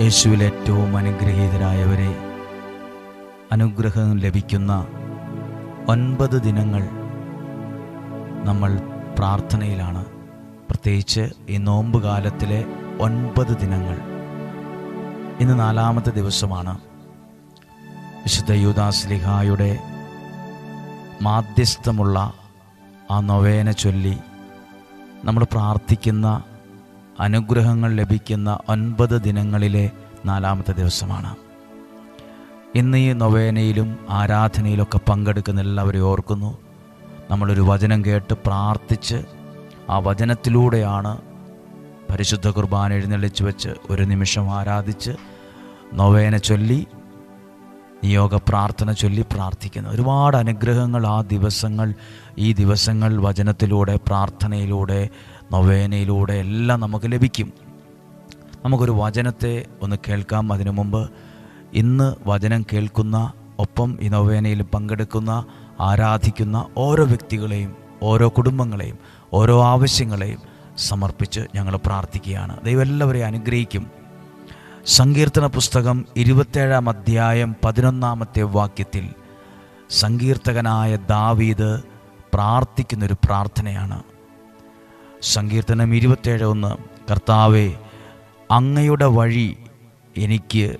യേശുവിൽ ഏറ്റവും അനുഗ്രഹീതരായവരെ അനുഗ്രഹം ലഭിക്കുന്ന ഒൻപത് ദിനങ്ങൾ നമ്മൾ പ്രാർത്ഥനയിലാണ്. പ്രത്യേകിച്ച് ഈ നോമ്പ് കാലത്തിലെ ഒൻപത് ദിനങ്ങൾ. ഇന്ന് നാലാമത്തെ ദിവസമാണ്. വിശുദ്ധ യൂദാസ്ലിഹായുടെ മാധ്യസ്ഥമുള്ള ആ നൊവേന ചൊല്ലി നമ്മൾ പ്രാർത്ഥിക്കുന്ന അനുഗ്രഹങ്ങൾ ലഭിക്കുന്ന ഒൻപത് ദിനങ്ങളിലെ നാലാമത്തെ ദിവസമാണ്. ഇന്ന് ഈ നൊവേനയിലും ആരാധനയിലൊക്കെ പങ്കെടുക്കുന്ന എല്ലാവരെയും ഓർക്കുന്നു. നമ്മളൊരു വചനം കേട്ട് പ്രാർത്ഥിച്ച് ആ വചനത്തിലൂടെയാണ് പരിശുദ്ധ കുർബാന എഴുന്നള്ളിച്ച് വെച്ച് ഒരു നിമിഷം ആരാധിച്ച് നൊവേന ചൊല്ലി നിയോഗ പ്രാർത്ഥന ചൊല്ലി പ്രാർത്ഥിക്കുന്നു. ഒരുപാട് അനുഗ്രഹങ്ങൾ ആ ദിവസങ്ങൾ ഈ ദിവസങ്ങൾ വചനത്തിലൂടെ പ്രാർത്ഥനയിലൂടെ നൊവേനയിലൂടെ എല്ലാം നമുക്ക് ലഭിക്കും. നമുക്കൊരു വചനത്തെ ഒന്ന് കേൾക്കാം. അതിനു മുമ്പ് ഇന്ന് വചനം കേൾക്കുന്ന ഒപ്പം ഈ നൊവേനയിൽ പങ്കെടുക്കുന്ന ആരാധിക്കുന്ന ഓരോ വ്യക്തികളെയും ഓരോ കുടുംബങ്ങളെയും ഓരോ ആവശ്യങ്ങളെയും സമർപ്പിച്ച് ഞങ്ങൾ പ്രാർത്ഥിക്കുകയാണ്. ദൈവം എല്ലാവരെയും അനുഗ്രഹിക്കും. സങ്കീർത്തന പുസ്തകം ഇരുപത്തേഴാം അധ്യായം പതിനൊന്നാമത്തെ വാക്യത്തിൽ സങ്കീർത്തകനായ ദാവീദ് പ്രാർത്ഥിക്കുന്നൊരു പ്രാർത്ഥനയാണ്. സങ്കീർത്തനം ഇരുപത്തേഴ് ഒന്ന്. കർത്താവെ അങ്ങയുടെ വഴി എനിക്ക്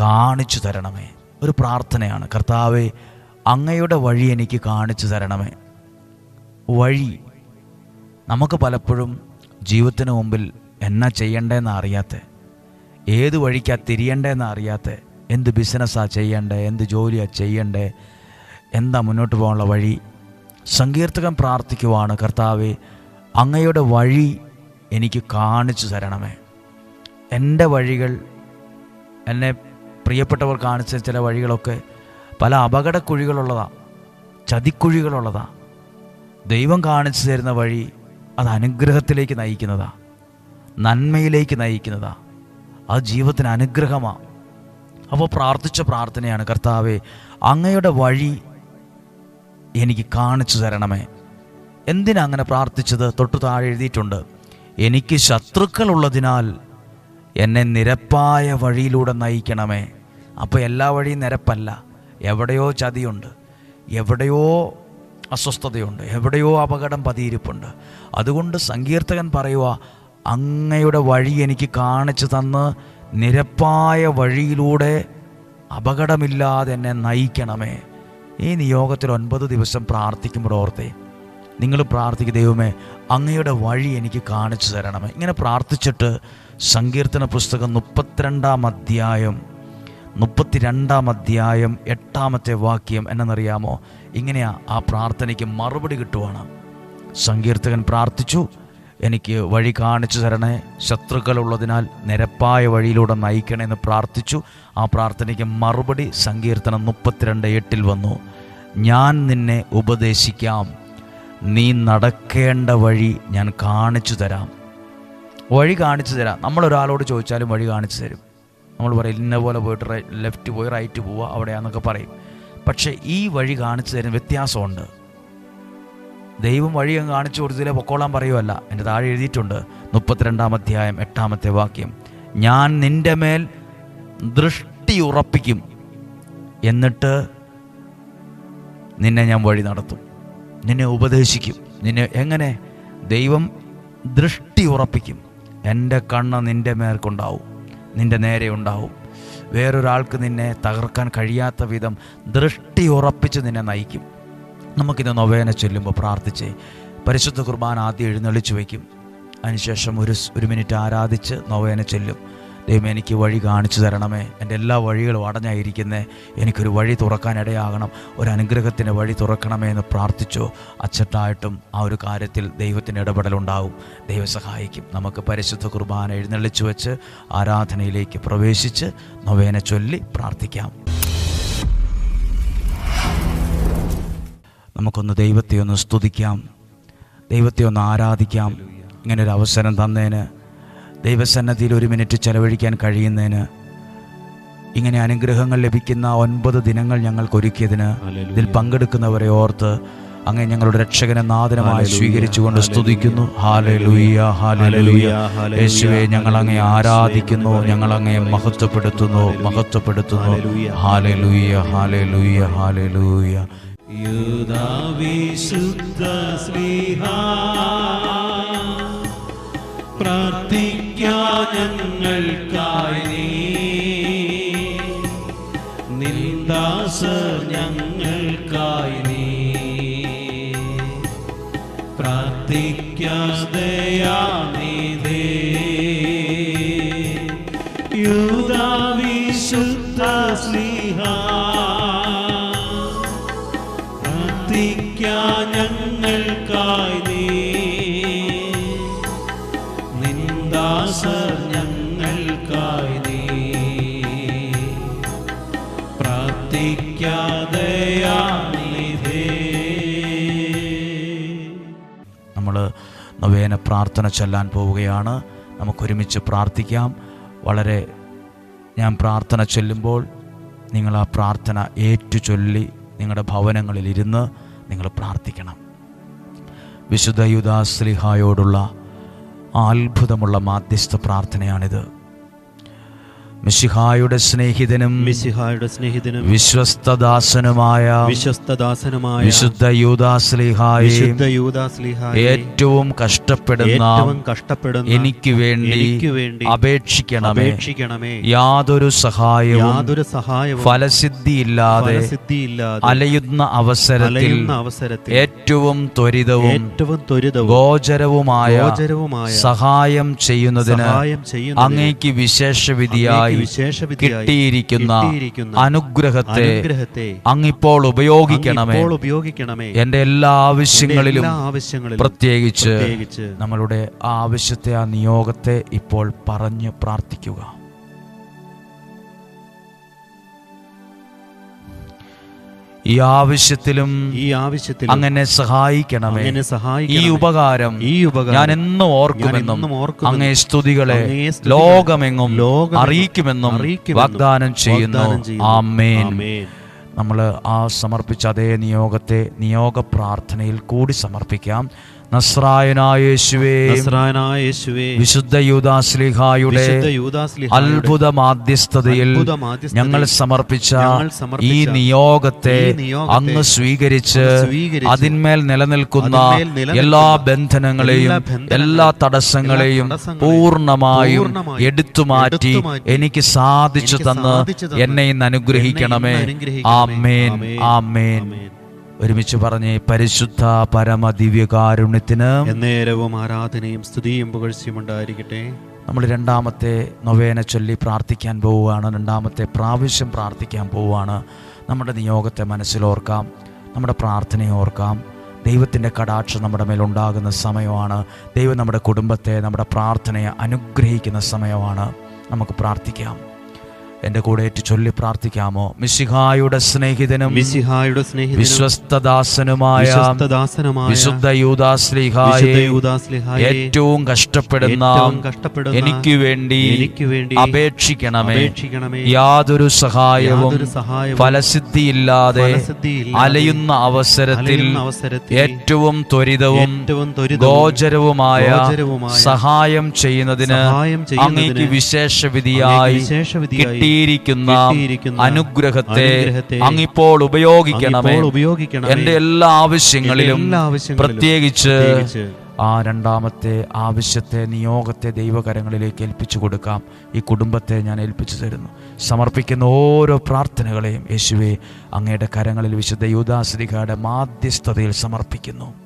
കാണിച്ചു തരണമേ. ഒരു പ്രാർത്ഥനയാണ്. കർത്താവെ അങ്ങയുടെ വഴി എനിക്ക് കാണിച്ചു തരണമേ. വഴി നമുക്ക് പലപ്പോഴും ജീവിതത്തിന് മുമ്പിൽ എന്നാ ചെയ്യണ്ടേന്ന് അറിയാത്ത? ഏത് വഴിക്കാ തിരിയണ്ടേന്ന് അറിയാത്ത? എന്ത് ബിസിനസ്സാണ് ചെയ്യണ്ടേ? എന്ത് ജോലിയാണ് ചെയ്യണ്ടേ? എന്താ മുന്നോട്ട് പോകാനുള്ള വഴി? സങ്കീർത്തകൻ പ്രാർത്ഥിക്കുവാണ്. കർത്താവെ അങ്ങയുടെ വഴി എനിക്ക് കാണിച്ചു തരണമേ. എന്റെ വഴികൾ എന്നെ പ്രിയപ്പെട്ടവർ കാണിച്ച ചില വഴികളൊക്കെ പല അപകടക്കുഴികളുള്ളതാ ചതിക്കുഴികളുള്ളതാ. ദൈവം കാണിച്ചു തരുന്ന വഴി അത് അനുഗ്രഹത്തിലേക്ക് നയിക്കുന്നതാ നന്മയിലേക്ക് നയിക്കുന്നതാ. അത് ജീവിതത്തിന് അനുഗ്രഹമാണ് അപ്പോൾ പ്രാർത്ഥിച്ച പ്രാർത്ഥനയാണ് കർത്താവെ അങ്ങയുടെ വഴി എനിക്ക് കാണിച്ചു തരണമേ. എന്തിനാ അങ്ങനെ പ്രാർത്ഥിച്ചത്? തൊട്ടു താഴെ എഴുതിയിട്ടുണ്ട്. എനിക്ക് ശത്രുക്കളുള്ളതിനാൽ എന്നെ നിരപ്പായ വഴിയിലൂടെ നയിക്കണമേ. അപ്പോൾ എല്ലാ വഴിയും നിരപ്പല്ല. എവിടെയോ ചതിയുണ്ട്. എവിടെയോ അസ്വസ്ഥതയുണ്ട്. എവിടെയോ അപകടം പതിയിരിപ്പുണ്ട്. അതുകൊണ്ട് സങ്കീർത്തകൻ പറയുക അങ്ങയുടെ വഴി എനിക്ക് കാണിച്ചു തന്ന് നിരപ്പായ വഴിയിലൂടെ അപകടമില്ലാതെ എന്നെ നയിക്കണമേ. ഈ നിയോഗത്തിൽ ഒൻപത് ദിവസം പ്രാർത്ഥിക്കുമ്പോൾ ഓർത്തേ നിങ്ങൾ പ്രാർത്ഥിക്കുക ദൈവമേ അങ്ങയുടെ വഴി എനിക്ക് കാണിച്ചു തരണമേ. ഇങ്ങനെ പ്രാർത്ഥിച്ചിട്ട് സങ്കീർത്തന പുസ്തകം മുപ്പത്തിരണ്ടാം അധ്യായം മുപ്പത്തിരണ്ടാം അധ്യായം എട്ടാമത്തെ വാക്യം എന്നെന്നറിയാമോ ഇങ്ങനെയാ ആ പ്രാർത്ഥനയ്ക്ക് മറുപടി കിട്ടുവാണ്. സങ്കീർത്തകൻ പ്രാർത്ഥിച്ചു എനിക്ക് വഴി കാണിച്ചു തരണേ ശത്രുക്കളുള്ളതിനാൽ നിരപ്പായ വഴിയിലൂടെ നയിക്കണേ എന്ന് പ്രാർത്ഥിച്ചു. ആ പ്രാർത്ഥനയ്ക്ക് മറുപടി സങ്കീർത്തനം മുപ്പത്തിരണ്ട് എട്ടിൽ വന്നു ഞാൻ നിന്നെ ഉപദേശിക്കാം നീ നടക്കേണ്ട വഴി ഞാൻ കാണിച്ചു തരാം. വഴി കാണിച്ചു തരാം. നമ്മളൊരാളോട് ചോദിച്ചാലും വഴി കാണിച്ചു തരും. നമ്മൾ പറയും ഇന്ന പോലെ പോയിട്ട് ലെഫ്റ്റ് പോയി റൈറ്റ് പോവുക അവിടെയാന്നൊക്കെ പറയും. പക്ഷേ ഈ വഴി കാണിച്ചു തരുന്ന വ്യത്യാസമുണ്ട്. ദൈവം വഴി അങ്ങ് കാണിച്ചു കൊടുത്തതിലെ പൊക്കോളാൻ പറയുമല്ല എന്റെ താഴെ എഴുതിയിട്ടുണ്ട് മുപ്പത്തിരണ്ടാം അധ്യായം എട്ടാമത്തെ വാക്യം. ഞാൻ നിന്റെ മേൽ ദൃഷ്ടി ഉറപ്പിക്കും. എന്നിട്ട് നിന്നെ ഞാൻ വഴി നടത്തും. നിന്നെ ഉപദേശിക്കും. നിന്നെ എങ്ങനെ? ദൈവം ദൃഷ്ടി ഉറപ്പിക്കും. എന്റെ കണ്ണ് നിന്റെ മേർക്കുണ്ടാവും നിന്റെ നേരെ ഉണ്ടാവും. വേറൊരാൾക്ക് നിന്നെ തകർക്കാൻ കഴിയാത്ത വിധം ദൃഷ്ടി ഉറപ്പിച്ച് നിന്നെ നയിക്കും. നമുക്കിന്ന് നൊവേന ചൊല്ലുമ്പോൾ പ്രാർത്ഥിച്ച്. പരിശുദ്ധ കുർബാന ആദ്യം എഴുന്നള്ളിച്ച് വയ്ക്കും. അതിനുശേഷം ഒരു ഒരു മിനിറ്റ് ആരാധിച്ച് നൊവേന ചൊല്ലും. ദൈവം എനിക്ക് വഴി കാണിച്ചു തരണമേ. എന്റെ എല്ലാ വഴികളും അടഞ്ഞായിരിക്കുന്നേ. എനിക്കൊരു വഴി തുറക്കാനിടയാകണം ഒരു അനുഗ്രഹത്തിന്റെ വഴി തുറക്കണമേ എന്ന് പ്രാർത്ഥിച്ചു. അച്ചട്ടായിട്ടും ആ ഒരു കാര്യത്തിൽ ദൈവത്തിന്റെ ഇടപെടലുണ്ടാവും ദൈവം സഹായിക്കും. നമുക്ക് പരിശുദ്ധ കുർബാന എഴുന്നള്ളിച്ചു വെച്ച് ആരാധനയിലേക്ക് പ്രവേശിച്ച് നൊവേന ചൊല്ലി പ്രാർത്ഥിക്കാം. നമുക്കൊന്ന് ദൈവത്തെ ഒന്ന് സ്തുതിക്കാം. ദൈവത്തെ ഒന്ന് ആരാധിക്കാം. ഇങ്ങനൊരു അവസരം തന്നതിന് ദൈവസന്നദ്ധിയിൽ ഒരു മിനിറ്റ് ചെലവഴിക്കാൻ കഴിയുന്നതിന് ഇങ്ങനെ അനുഗ്രഹങ്ങൾ ലഭിക്കുന്ന ഒൻപത് ദിനങ്ങൾ ഞങ്ങൾക്ക് ഒരുക്കിയതിന് ഇതിൽ പങ്കെടുക്കുന്നവരെ ഓർത്ത് അങ്ങനെ ഞങ്ങളുടെ രക്ഷകനെ നാദനമായി സ്വീകരിച്ചുകൊണ്ട് സ്തുതിക്കുന്നു. ഹാലലൂയ ഹാലലൂയ ഹല്ലേലൂയ, യേശുവെ ഞങ്ങൾ അങ്ങേ ആരാധിക്കുന്നു ഞങ്ങൾ അങ്ങേ ഹല്ലേലൂയ, മഹത്വപ്പെടുത്തുന്നു മഹത്വപ്പെടുത്തുന്നു. ഹാലലൂയ ഹാലലൂയ ഹാലലൂയ യുദാവിശുദ്ധ നീ. നിന്ദാസ പ്രാർത്ഥന ചൊല്ലാൻ പോവുകയാണ്. നമുക്കൊരുമിച്ച് പ്രാർത്ഥിക്കാം. വളരെ ഞാൻ പ്രാർത്ഥന ചൊല്ലുമ്പോൾ നിങ്ങൾ ആ പ്രാർത്ഥന ഏറ്റു ചൊല്ലി നിങ്ങളുടെ ഭവനങ്ങളിൽ ഇരുന്ന് നിങ്ങൾ പ്രാർത്ഥിക്കണം. വിശുദ്ധ യുദാസ്ലിഹായോടുള്ള അത്ഭുതമുള്ള മാധ്യസ്ഥ പ്രാർത്ഥനയാണിത്. മിശിഹായുടെ സ്നേഹിതനും മിശിഹായുടെ സ്നേഹിതനും വിശ്വസ്തദാസനുമായ വിശ്വസ്തദാസനുമായ വിശുദ്ധ യൂദാസ്ലിഹായി വിശുദ്ധ യൂദാസ്ലിഹായി ഏറ്റവും കഷ്ടപ്പെടുന്ന ഏറ്റവും കഷ്ടപ്പെടുന്ന എനിക്ക് വേണ്ടി എനിക്ക് വേണ്ടി അപേക്ഷിക്കണമേ. അപേക്ഷിക്കണമേ. യാതൊരു സഹായവും യാതൊരു സഹായവും ഫലസിദ്ധിയില്ലാതെ ഫലസിദ്ധിയില്ലാതെ അലയുന്ന അവസരത്തിൽ അലയുന്ന അവസരത്തിൽ ഏറ്റവും ത്വരിതവും ഏറ്റവും ത്വരിതവും ഗോചരവുമായ ഗോചരവുമായ സഹായം ചെയ്യുന്നതിന് സഹായം ചെയ്യുന്നതിന് വിശേഷവിധിയായി അങ്ങേക്ക് വിശേഷവിധിയായി കിട്ടിയിരിക്കുന്ന അനുഗ്രഹത്തെ അങ്ങിപ്പോൾ ഉപയോഗിക്കണമേ. ഉപയോഗിക്കണമേ. എന്റെ എല്ലാ ആവശ്യങ്ങളിലും ആവശ്യങ്ങളിലും പ്രത്യേകിച്ച് പ്രത്യേകിച്ച് നമ്മളുടെ ആ ആവശ്യത്തെ ആ നിയോഗത്തെ ഇപ്പോൾ പറഞ്ഞു പ്രാർത്ഥിക്കുക. ഈ ആവശ്യത്തിലും ഈ ആവശ്യത്തിൽ അങ്ങനെ സഹായിക്കണമേ. അങ്ങനെ ഈ ഉപകാരം ഈ ഉപകാരം ഞാൻ എന്നും ഓർക്കുമെന്നും അങ്ങേ സ്തുതികളെ ലോകമെങ്ങും ലോകം അറിയിക്കുമെന്നും വാഗ്ദാനം ചെയ്യുന്നു. ആമേൻ. നമ്മൾ ആ സമർപ്പിച്ച അതേ നിയോഗത്തെ നിയോഗ പ്രാർത്ഥനയിൽ കൂടി സമർപ്പിക്കാം. വിശുദ്ധ യൂദാസ്ലിഹായുടെ അത്ഭുത മാധ്യസ്ഥതയിൽ ഞങ്ങൾ സമർപ്പിച്ച ഈ നിയോഗത്തെ അങ്ങ് സ്വീകരിച്ച് അതിന്മേൽ നിലനിൽക്കുന്ന എല്ലാ ബന്ധനങ്ങളെയും എല്ലാ തടസ്സങ്ങളെയും പൂർണമായും എടുത്തു എടുത്തുമാറ്റി എനിക്ക് സാധിച്ചു തന്ന് എന്നെ ഇന്ന് അനുഗ്രഹിക്കണമേ. ആ മേൻ ആ ആമേൻ. ഒരുമിച്ച് പറഞ്ഞ് പരിശുദ്ധ പരമ ദിവ്യകാരുണ്യത്തിന് നേരവും ആരാധനയും സ്തുതിയും പുകഴ്ചയും ഉണ്ടായിരിക്കട്ടെ. നമ്മൾ രണ്ടാമത്തെ നൊവേന ചൊല്ലി പ്രാർത്ഥിക്കാൻ പോവുകയാണ്. രണ്ടാമത്തെ പ്രാവശ്യം പ്രാർത്ഥിക്കാൻ പോവുകയാണ്. നമ്മുടെ നിയോഗത്തെ മനസ്സിലോർക്കാം നമ്മുടെ പ്രാർത്ഥനയെ ഓർക്കാം. ദൈവത്തിന്റെ കടാക്ഷം നമ്മുടെ മേലുണ്ടാകുന്ന സമയമാണ്. ദൈവം നമ്മുടെ കുടുംബത്തെ നമ്മുടെ പ്രാർത്ഥനയെ അനുഗ്രഹിക്കുന്ന സമയമാണ്. നമുക്ക് പ്രാർത്ഥിക്കാം. എന്റെ കൂടെ ഏറ്റു ചൊല്ലി പ്രാർത്ഥിക്കാമോ? മിശിഹായുടെ സ്നേഹിതനും മിശിഹായുടെ സ്നേഹിതനും വിശ്വസ്തദാസനുമായ വിശ്വസ്തദാസനുമായ വിശുദ്ധ യൂദാസ്ലിഹായ ഏറ്റവും കഷ്ടപ്പെടുന്ന എനിക്ക് വേണ്ടി അപേക്ഷിക്കണമേ. യാതൊരു സഹായവും ഫലസിദ്ധിയില്ലാതെ ഫലസിദ്ധിയില്ലാതെ അലയുന്ന അവസരത്തിൽ ഏറ്റവും ത്വരിതവും ഗോചരവുമായ സഹായം ചെയ്യുന്നതിന് അങ്ങേക്ക് വിശേഷവിധിയായി വിശേഷവിധിയായി കിട്ടിയിരിക്കുന്ന അനുഗ്രഹത്തെ അങ്ങിപ്പോൾ ഉപയോഗിക്കണമേ. ഉപയോഗിക്കണം എന്റെ എല്ലാ ആവശ്യങ്ങളിലും പ്രത്യേകിച്ച് ആ രണ്ടാമത്തെ ആവശ്യത്തെ നിയോഗത്തെ ദൈവകരങ്ങളിലേക്ക് ഏൽപ്പിച്ചു കൊടുക്കാം. ഈ കുടുംബത്തെ ഞാൻ ഏൽപ്പിച്ചു തരുന്നു. സമർപ്പിക്കുന്ന ഓരോ പ്രാർത്ഥനകളെയും യേശുവെ അങ്ങയുടെ കരങ്ങളിൽ വിശുദ്ധ യൂദാശ്രീകയുടെ മാധ്യസ്ഥതയിൽ സമർപ്പിക്കുന്നു.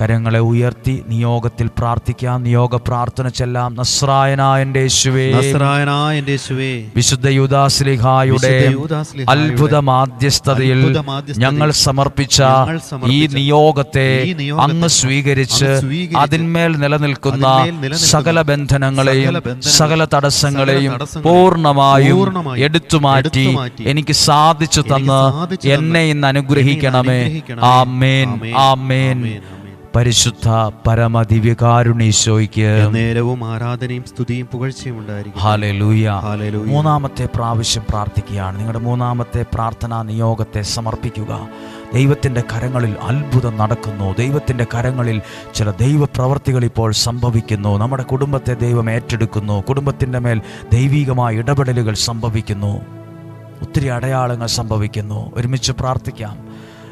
കരങ്ങളെ ഉയർത്തി നിയോഗത്തിൽ പ്രാർത്ഥിക്കാം. നിയോഗ പ്രാർത്ഥന ചെല്ലാം. നസ്രായനായന്റെ യേശുവേ. വിശുദ്ധ യുദാസ്ലിഹായുടെ അത്ഭുത മാധ്യസ്ഥതയിൽ ഞങ്ങൾ സമർപ്പിച്ച ഈ നിയോഗത്തെ അങ്ങ് സ്വീകരിച്ച് അതിന്മേൽ നിലനിൽക്കുന്ന സകല ബന്ധനങ്ങളെയും സകല തടസ്സങ്ങളെയും പൂർണമായും എടുത്തു എടുത്തുമാറ്റി എനിക്ക് സാധിച്ചു തന്ന് എന്നെ ഇന്ന് അനുഗ്രഹിക്കണമേ എന്നെ ഇന്ന് അനുഗ്രഹിക്കണമേ. ആമേൻ. ആമേൻ. ആമേൻ പരമ ദിവ്യകാരുണീശോയ്ക്ക് പരിശുദ്ധ നേരവും ആരാധനയും സ്തുതിയും പുകഴ്ചയും ഉണ്ടായിരിക്കും. മൂന്നാമത്തെ പ്രാവശ്യം പ്രാർത്ഥിക്കുകയാണ്. നിങ്ങളുടെ മൂന്നാമത്തെ പ്രാർത്ഥനാ നിയോഗത്തെ സമർപ്പിക്കുക. ദൈവത്തിന്റെ കരങ്ങളിൽ അത്ഭുതം നടക്കുന്നു. ദൈവത്തിന്റെ കരങ്ങളിൽ ചില ദൈവപ്രവർത്തികൾ ഇപ്പോൾ സംഭവിക്കുന്നു. നമ്മുടെ കുടുംബത്തെ ദൈവം ഏറ്റെടുക്കുന്നു. കുടുംബത്തിന്റെ മേൽ ദൈവികമായ ഇടപെടലുകൾ സംഭവിക്കുന്നു. ഒത്തിരി അടയാളങ്ങൾ സംഭവിക്കുന്നു. ഒരുമിച്ച് പ്രാർത്ഥിക്കാം.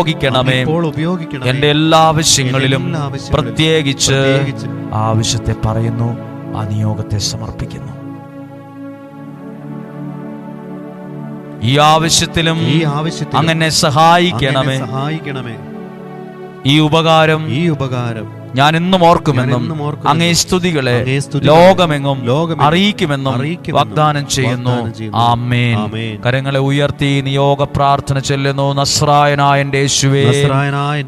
ഉപയോഗിക്കണമേ. ഉപയോഗിക്കണം എന്റെ എല്ലാ ആവശ്യങ്ങളിലും പ്രത്യേകിച്ച് ആവശ്യത്തെ പറയുന്നു ആ നിയോഗത്തെ സമർപ്പിക്കുന്നു. ഈ ആവശ്യത്തിലും ഈ ആവശ്യത്തിൽ അങ്ങനെ സഹായിക്കണമേ. സഹായിക്കണമേ. ഈ ഉപകാരം ഈ ഉപകാരം ഞാൻ എന്നും ഓർക്കുമെന്നും അങ്ങേ സ്തുതികളെ ലോകമെങ്ങും അറിയിക്കുമെന്നും വാഗ്ദാനം ചെയ്യുന്നു. ആമേൻ. കരങ്ങളെ ഉയർത്തി നിയോഗ പ്രാർത്ഥന ചെല്ലുന്നു. നസ്രായനായ യേശുവേ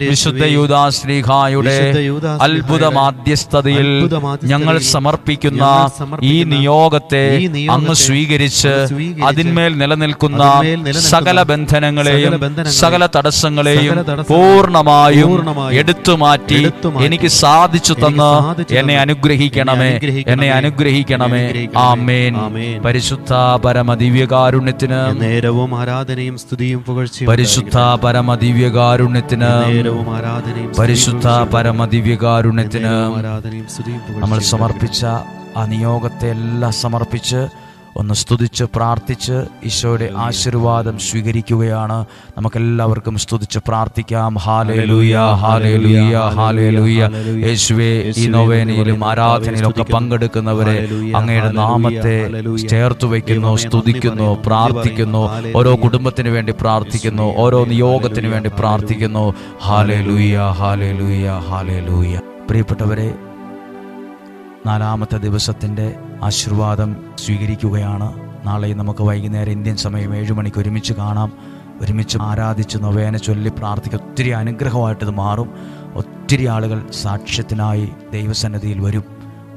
വിശുദ്ധ യൂതാ ശ്രീഹായുടെ അത്ഭുത മാധ്യസ്ഥതയിൽ ഞങ്ങൾ സമർപ്പിക്കുന്ന ഈ നിയോഗത്തെ അങ്ങ് സ്വീകരിച്ച് അതിന്മേൽ നിലനിൽക്കുന്ന സകല ബന്ധനങ്ങളെയും സകല തടസ്സങ്ങളെയും പൂർണമായും എടുത്തു മാറ്റി എടുത്തുമാറ്റി എനിക്ക് സാധിച്ചു തന്ന് എന്നെ അനുഗ്രഹിക്കണമേ. എന്നെ അനുഗ്രഹിക്കണമേ. ആമേൻ. പരിശുദ്ധ പരമ ദിവ്യകാരുണ്യത്തിന് നേരവും ആരാധനയും സ്തുതിയും പുകഴ്ചയും പരിശുദ്ധ പരമദിവ്യകാരുണ്യത്തിന് നേരവും ആരാധനയും പരിശുദ്ധ പരമ ദിവ്യകാരുണ്യത്തിന് ആരാധനയും സ്തുതിയും നമ്മൾ സമർപ്പിച്ച ആ നിയോഗത്തെ എല്ലാം സമർപ്പിച്ച് ഒന്ന് സ്തുതിച്ച് പ്രാർത്ഥിച്ച് ഈശോയുടെ ആശീർവാദം സ്വീകരിക്കുകയാണ്. നമുക്കെല്ലാവർക്കും സ്തുതിച്ച് പ്രാർത്ഥിക്കാം. ഹാലേലൂയ ഹാലേ ലൂയ യേശുവേ ഈ നൊവേനയിലും ആരാധനയിലും ഒക്കെ പങ്കെടുക്കുന്നവരെ അങ്ങയുടെ നാമത്തെ ചേർത്ത് വയ്ക്കുന്നു സ്തുതിക്കുന്നു പ്രാർത്ഥിക്കുന്നു ഓരോ കുടുംബത്തിന് വേണ്ടി പ്രാർത്ഥിക്കുന്നു ഓരോ നിയോഗത്തിന് വേണ്ടി പ്രാർത്ഥിക്കുന്നു. ഹാലേലൂയ ഹാലേ ലൂയ പ്രിയപ്പെട്ടവരെ നാലാമത്തെ ദിവസത്തിന്റെ ആശീർവാദം സ്വീകരിക്കുകയാണ്. നാളെ നമുക്ക് വൈകുന്നേരം ഇന്ത്യൻ സമയം ഏഴ് മണിക്ക് ഒരുമിച്ച് കാണാം. ഒരുമിച്ച് ആരാധിച്ച് നൊവേന ചൊല്ലി പ്രാർത്ഥിക്കുക. ഒത്തിരി അനുഗ്രഹമായിട്ട് ഇത് മാറും. ഒത്തിരി ആളുകൾ സാക്ഷ്യത്തിനായി ദൈവസന്നിധിയിൽ വരും.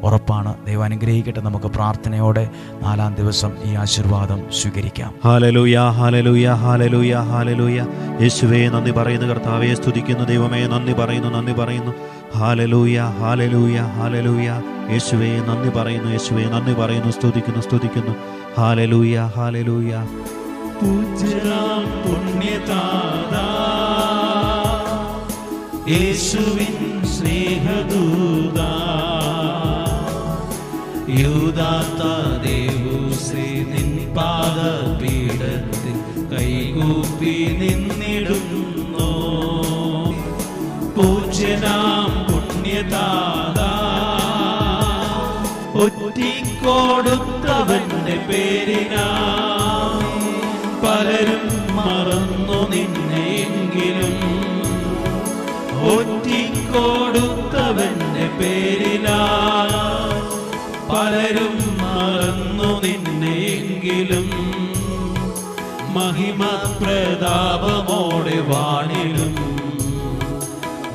ഉറപ്പാണ്. ദൈവം അനുഗ്രഹിക്കട്ടെ. നമുക്ക് പ്രാർത്ഥനയോടെ നാലാം ദിവസം ഈ ആശീർവാദം സ്വീകരിക്കാം. Hallelujah hallelujah hallelujah hallelujah. യേശുവേ നന്ദി പറയുന്നു കർത്താവേ. സ്തുതിക്കുന്നു ദൈവമേ. നന്ദി പറയുന്നു നന്ദി പറയുന്നു. Hallelujah hallelujah hallelujah. യേശുവേ നന്ദി പറയുന്നു യേശുവേ നന്ദി പറയുന്നു സ്തുതിക്കുന്നു സ്തുതിക്കുന്നു. Hallelujah hallelujah. പൂജ്യനാം പുണ്യതാദാ യേശുവിൻ സ്നേഹദൂതാ. യൂദാത്ത നിൻ കൈകൂപ്പി നിന്നിടുന്നു. പുണ്യതാതാ ഒറ്റിക്കൊടുത്തവന്റെ പേരിനാ. പലരും മറന്നു നിന്നെങ്കിലും ഒറ്റിക്കൊടുത്തവന്റെ പേരിനാ. പലരും മറന്നു നിന്നെങ്കിലും മഹിമ പ്രതാപമോടെ വാണിലും.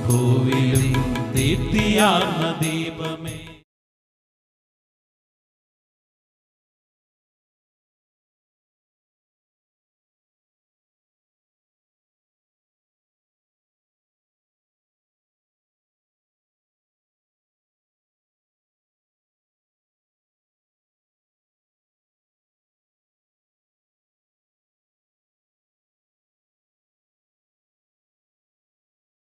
ഭൂവിലും दीप्तिया दीप में।